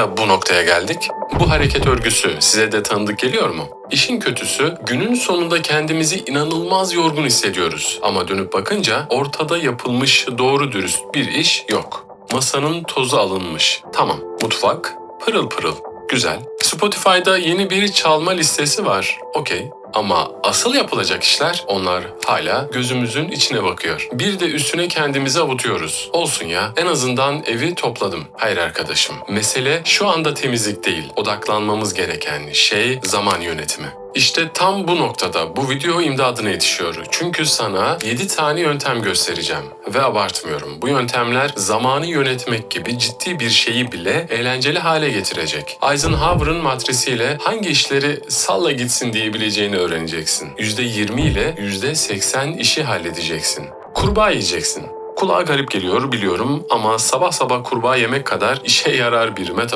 da bu noktaya geldik? Bu hareket örgüsü size de tanıdık geliyor mu? İşin kötüsü günün sonunda kendimizi inanılmaz yorgun hissediyoruz. Ama dönüp bakınca ortada yapılmış doğru dürüst bir iş yok. Masanın tozu alınmış. Tamam, mutfak pırıl pırıl. Güzel. Spotify'da yeni bir çalma listesi var. Okey. Ama asıl yapılacak işler onlar hala gözümüzün içine bakıyor. Bir de üstüne kendimizi avutuyoruz. Olsun ya en azından evi topladım. Hayır arkadaşım. Mesele şu anda temizlik değil. Odaklanmamız gereken şey zaman yönetimi. İşte tam bu noktada bu video imdadına yetişiyor. Çünkü sana 7 tane yöntem göstereceğim. Ve abartmıyorum. Bu yöntemler zamanı yönetmek gibi ciddi bir şeyi bile eğlenceli hale getirecek. Eisenhower'ın matrisiyle hangi işleri salla gitsin diyebileceğini öğreneceksin. %20 ile %80 işi halledeceksin. Kurbağa yiyeceksin. Kulağa garip geliyor biliyorum ama sabah sabah kurbağa yemek kadar işe yarar bir metafor.